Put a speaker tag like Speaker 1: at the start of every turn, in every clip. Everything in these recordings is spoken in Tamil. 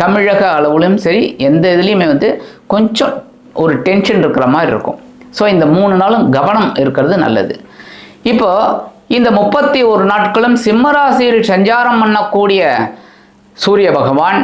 Speaker 1: தமிழக அளவிலும் சரி எந்த இதுலேயுமே வந்து கொஞ்சம் ஒரு டென்ஷன் இருக்கிற மாதிரி இருக்கும். ஸோ இந்த மூணு நாளும் கவனம் இருக்கிறது நல்லது. இப்போ இந்த முப்பத்தி ஒரு நாட்களும் சிம்மராசியில் சஞ்சாரம் பண்ணக்கூடிய சூரிய பகவான்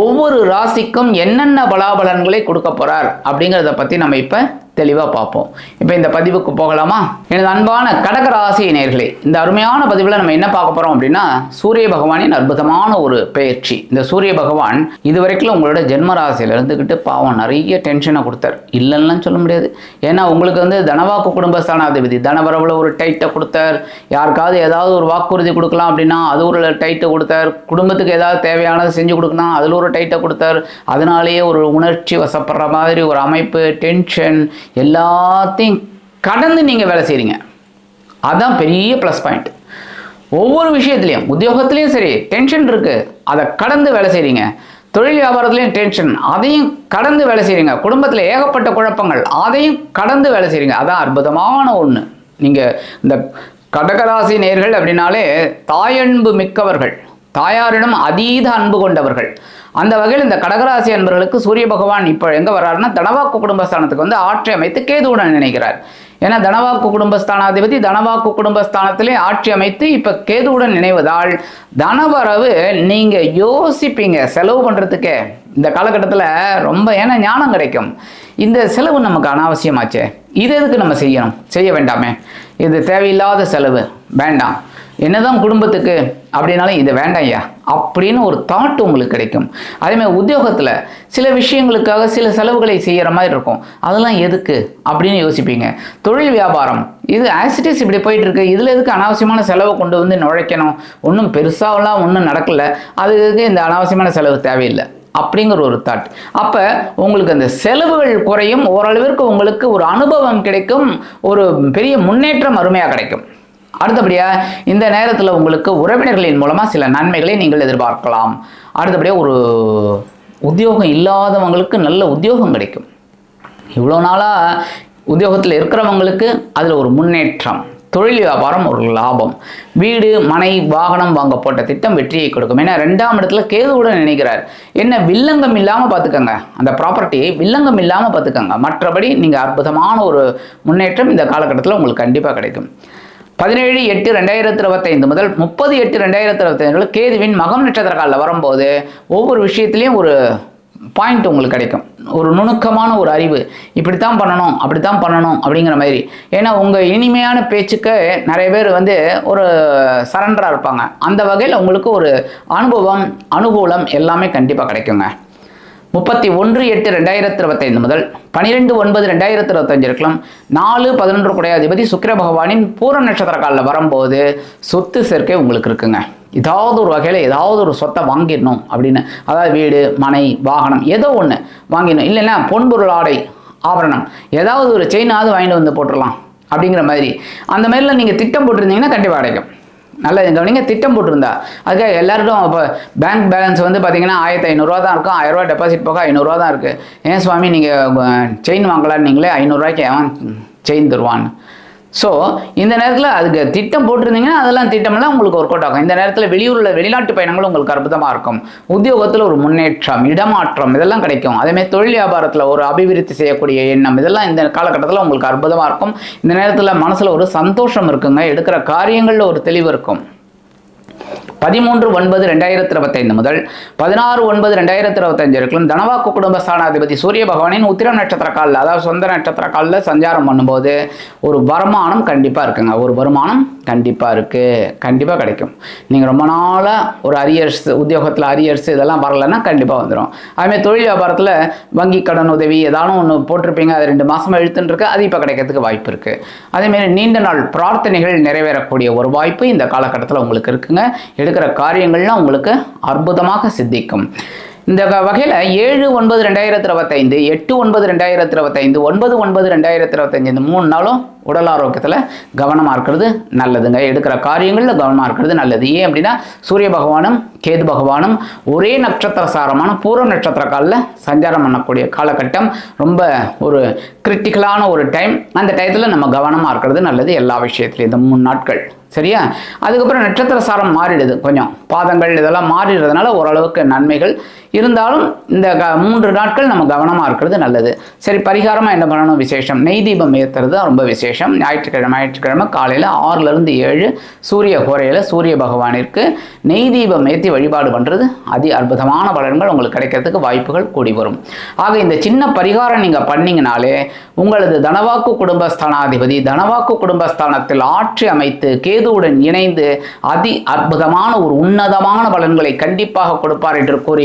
Speaker 1: ஒவ்வொரு ராசிக்கும் என்னென்ன பலாபலன்களை கொடுக்க போகிறார் அப்படிங்கிறத பற்றி நம்ம இப்போ தெளிவாக பார்ப்போம். இப்போ இந்த பதிவுக்கு போகலாமா? எனது அன்பான கடக ராசி நேர்களே இந்த அருமையான பதிவில் நம்ம என்ன பார்க்க போகிறோம் அப்படின்னா சூரிய பகவானின் அற்புதமான ஒரு பயிற்சி இந்த சூரிய பகவான் இது வரைக்கும் உங்களோட ஜென்ம ராசியில் இருந்துக்கிட்டு பாவம் நிறைய டென்ஷனை கொடுத்தார். இல்லைன்னா சொல்ல முடியாது. ஏன்னா உங்களுக்கு வந்து தனவாக்கு குடும்பஸ்தானாதிபதி தனவரவில் ஒரு டைட்டை கொடுத்தார். யாருக்காவது ஏதாவது ஒரு வாக்குறுதி கொடுக்கலாம் அப்படின்னா அது ஒரு டைட்டை கொடுத்தார். குடும்பத்துக்கு ஏதாவது தேவையானதை செஞ்சு கொடுக்கணும் அதில் ஒரு டைட்டை கொடுத்தார். அதனாலேயே ஒரு உணர்ச்சி வசப்படுற மாதிரி ஒரு அமைப்பு டென்ஷன் எல்லாத்தையும் கடந்து நீங்கள் வேலை செய்கிறீங்க அதுதான் பெரிய ப்ளஸ் பாயிண்ட் ஒவ்வொரு விஷயத்துலையும் உத்தியோகத்துலேயும் சரி டென்ஷன் இருக்குது அதை கடந்து வேலை செய்கிறீங்க தொழில் வியாபாரத்துலேயும் டென்ஷன் அதையும் கடந்து வேலை செய்கிறீங்க குடும்பத்தில் ஏகப்பட்ட குழப்பங்கள் அதையும் கடந்து வேலை செய்கிறீங்க அதான் அற்புதமான ஒன்று நீங்கள் இந்த கடகராசி நேர்கள் அப்படின்னாலே தாயன்பு மிக்கவர்கள். தாயாரிடம் அதீத அன்பு கொண்டவர்கள். அந்த வகையில் இந்த கடகராசி அன்பர்களுக்கு சூரிய பகவான் இப்போ எங்கே வர்றாருன்னா தனவாக்கு குடும்பஸ்தானத்துக்கு வந்து ஆட்சி அமைத்து கேதுவுடன் நினைக்கிறார் ஏன்னா தனவாக்கு குடும்பஸ்தானாதிபதி தனவாக்கு குடும்பஸ்தானத்திலே ஆட்சி அமைத்து இப்போ கேதுவுடன் நினைவதால் தனவரவு நீங்கள் யோசிப்பீங்க. செலவு பண்ணுறதுக்கே இந்த காலகட்டத்தில் ரொம்ப ஏன்னா ஞானம் கிடைக்கும். இந்த செலவு நமக்கு அனாவசியமாச்சே. இது எதுக்கு நம்ம செய்யணும்? செய்ய வேண்டாமே. இது தேவையில்லாத செலவு. வேண்டாம். என்னதான் குடும்பத்துக்கு அப்படின்னாலும் இது வேண்டாம் ஐயா அப்படின்னு ஒரு தாட் உங்களுக்கு கிடைக்கும். அதேமாதிரி உத்தியோகத்தில் சில விஷயங்களுக்காக சில செலவுகளை செய்கிற மாதிரி இருக்கும். அதெல்லாம் எதுக்கு அப்படின்னு யோசிப்பீங்க. தொழில் வியாபாரம் இது ஆசிட்டிஸ் இப்படி போயிட்டு இருக்கு இதில் எதுக்கு அனாவசியமான செலவை கொண்டு வந்து நுழைக்கணும்? ஒன்றும் பெருசாகலாம் ஒன்றும் நடக்கல. அதுக்கு இந்த அனாவசியமான செலவு தேவையில்லை அப்படிங்கிற ஒரு தாட் அப்போ உங்களுக்கு அந்த செலவுகள் குறையும். ஓரளவிற்கு உங்களுக்கு ஒரு அனுபவம் கிடைக்கும். ஒரு பெரிய முன்னேற்றம் அருமையாக கிடைக்கும். அடுத்தபடியாக இந்த நேரத்தில் உங்களுக்கு உறவினர்களின் மூலமாக சில நன்மைகளை நீங்கள் எதிர்பார்க்கலாம். அடுத்தபடியாக ஒரு உத்தியோகம் இல்லாதவங்களுக்கு நல்ல உத்தியோகம் கிடைக்கும். இவ்வளோ நாளாக உத்தியோகத்தில் இருக்கிறவங்களுக்கு அதில் ஒரு முன்னேற்றம் தொழில் வியாபாரம் ஒரு லாபம் வீடு மனை வாகனம் வாங்க போட்ட திட்டம் வெற்றியை கொடுக்கும். ஏன்னா ரெண்டாம் இடத்துல கேதுவுடன் நினைக்கிறார் என்ன வில்லங்கம் இல்லாமல் பார்த்துக்கோங்க அந்த ப்ராப்பர்ட்டியை வில்லங்கம் இல்லாமல் பார்த்துக்கோங்க மற்றபடி நீங்கள் அற்புதமான ஒரு முன்னேற்றம் இந்த காலகட்டத்தில் உங்களுக்கு கண்டிப்பாக கிடைக்கும். பதினேழு எட்டு ரெண்டாயிரத்தி இருபத்தைந்து முதல் முப்பது எட்டு ரெண்டாயிரத்தி இருபத்தைந்து கேதுவின் மகம் நட்சத்திர காலில் வரும்போது ஒவ்வொரு விஷயத்துலையும் ஒரு பாயிண்ட் உங்களுக்கு கிடைக்கும். ஒரு நுணுக்கமான ஒரு அறிவு. இப்படித்தான் பண்ணணும் அப்படித்தான் பண்ணணும் அப்படிங்கிற மாதிரி. ஏன்னா உங்கள் இனிமையான பேச்சுக்கு நிறைய பேர் வந்து ஒரு சரண்டராக இருப்பாங்க. அந்த வகையில் உங்களுக்கு ஒரு அனுபவம் அனுகூலம் எல்லாமே கண்டிப்பாக கிடைக்குங்க. முப்பத்தி ஒன்று எட்டு ரெண்டாயிரத்தி இருபத்தைந்து முதல் பனிரெண்டு ஒன்பது ரெண்டாயிரத்தி இருபத்தஞ்சு இருக்கலாம். நாலு பதினொன்று குடையாதிபதி சுக்கிர பகவானின் பூர நட்சத்திர காலில் வரும்போது சொத்து சேர்க்கை உங்களுக்கு இருக்குங்க. ஏதாவது ஒரு வகையில் ஏதாவது ஒரு சொத்தை வாங்கிடணும் அப்படின்னு. அதாவது வீடு மனை வாகனம் ஏதோ ஒன்று வாங்கிடணும். இல்லைன்னா பொன்பொருள் ஆடை ஆபரணம். ஏதாவது ஒரு செயினாவது வாங்கிட்டு வந்து போட்டுடலாம் அப்படிங்கிற மாதிரி. அந்த மாதிரிலாம் நீங்கள் திட்டம் போட்டிருந்தீங்கன்னா கண்டிப்பாக கிடைக்கும் நல்ல கவனிங்க திட்டம் போட்டிருந்தா. அதுக்காக எல்லாருக்கும் இப்போ பேங்க் பேலன்ஸ் வந்து பார்த்தீங்கன்னா ஆயிரத்தி ஐநூறுரூவா தான் இருக்கும். ஆயிரரூவா டெபாசிட் போக ஐநூறுரூவா தான் இருக்குது ஏன் சுவாமி நீங்கள் செயின் வாங்கலான்னு நீங்களே ஐநூறுரூவாய்க்கு எவன் செயின் தருவான்னு. ஸோ இந்த நேரத்தில் அதுக்கு திட்டம் போட்டிருந்தீங்கன்னா அதெல்லாம் திட்டமெல்லாம் உங்களுக்கு ஒர்க் அவுட் ஆகும். இந்த நேரத்தில் வெளியூரில் வெளிநாட்டு பயணங்கள் உங்களுக்கு அற்புதமாக இருக்கும். உத்தியோகத்தில் ஒரு முன்னேற்றம் இடமாற்றம் இதெல்லாம் கிடைக்கும். அதேமாதிரி தொழில் வியாபாரத்தில் ஒரு அபிவிருத்தி செய்யக்கூடிய எண்ணம் இதெல்லாம் இந்த காலகட்டத்தில் உங்களுக்கு அற்புதமாக இருக்கும். இந்த நேரத்தில் மனசில் ஒரு சந்தோஷம் இருக்குங்க. எடுக்கிற காரியங்களில் ஒரு தெளிவு இருக்கும். பதிமூன்று ஒன்பது ரெண்டாயிரத்தி இருபத்தைந்து முதல் பதினாறு ஒன்பது ரெண்டாயிரத்தி இருபத்தஞ்சு இருக்கும் தனவாக்கு குடும்ப ஸ்தானாதிபதி சூரிய பகவானின் உத்திரம் நட்சத்திர காலில் அதாவது சொந்த நட்சத்திர காலில் சஞ்சாரம் பண்ணும்போது ஒரு வருமானம் கண்டிப்பாக இருக்குங்க. ஒரு வருமானம் கண்டிப்பாக இருக்குது கண்டிப்பாக கிடைக்கும். நீங்கள் ரொம்ப நாளாக ஒரு அரியர்ஸ் உத்தியோகத்தில் அரியர்ஸ் இதெல்லாம் வரலைன்னா கண்டிப்பாக வந்துடும் அதுமாதிரி தொழில் வியாபாரத்தில் வங்கி கடன் உதவி ஏதானும் ஒன்று போட்டிருப்பீங்க அது ரெண்டு மாதமாக இழுத்துன்னு இருக்கு அது இப்போ கிடைக்கிறதுக்கு வாய்ப்பு இருக்குது அதேமாரி நீண்ட நாள் பிரார்த்தனைகள் நிறைவேறக்கூடிய ஒரு வாய்ப்பு இந்த காலகட்டத்தில் உங்களுக்கு இருக்குங்க. எடுக்கிற காரியங்கள்லாம் உங்களுக்கு அற்புதமாக சித்திக்கும். இந்த வகையில் ஏழு ஒன்பது ரெண்டாயிரத்தி இருபத்தைந்து எட்டு ஒன்பது ரெண்டாயிரத்தி இருபத்தைந்து ஒன்பது ஒன்பது ரெண்டாயிரத்தி இருபத்தஞ்சு இந்த மூணு நாளும் உடல் ஆரோக்கியத்தில் கவனமாக இருக்கிறது நல்லதுங்க. எடுக்கிற காரியங்களில் கவனமாக இருக்கிறது நல்லது. ஏன் அப்படின்னா சூரிய பகவானும் கேது பகவானும் ஒரே நட்சத்திர சாரமான பூர்வ நட்சத்திர காலில் சஞ்சாரம் பண்ணக்கூடிய காலகட்டம். ரொம்ப ஒரு கிரிட்டிக்கலான ஒரு டைம் அந்த டயத்தில் நம்ம கவனமாக இருக்கிறது நல்லது எல்லா விஷயத்துலையும். இந்த மூணு நாட்கள். சரியா? அதுக்கப்புறம் நட்சத்திர சாரம் மாறிடுது கொஞ்சம். பாதங்கள் இதெல்லாம் மாறிடுறதுனால ஓரளவுக்கு நன்மைகள் இருந்தாலும் இந்த க மூன்று நாட்கள் நம்ம கவனமாக இருக்கிறது நல்லது. சரி பரிகாரமாக என்ன பண்ணணும் விசேஷம்? நெய் தீபம் ஏற்றுறது தான் ரொம்ப விசேஷம். ஞாயிற்றுக்கிழமை ஞாயிற்றுக்கிழமை காலையில் ஆறுலேருந்து ஏழு சூரிய கோரையில் சூரிய பகவானிற்கு நெய் தீபம் ஏற்றி வழிபாடு பண்ணுறது அதி அற்புதமான பலன்கள் உங்களுக்கு கிடைக்கிறதுக்கு வாய்ப்புகள் கூடி வரும். ஆக இந்த சின்ன பரிகாரம் நீங்கள் பண்ணிங்கனாலே உங்களது தனவாக்கு குடும்பஸ்தானாதிபதி தனவாக்கு குடும்பஸ்தானத்தில் ஆட்சி அமைத்து கேதுவுடன் இணைந்து அதி அற்புதமான ஒரு உன்னதமான பலன்களை கண்டிப்பாக கொடுப்பார் என்று கூறி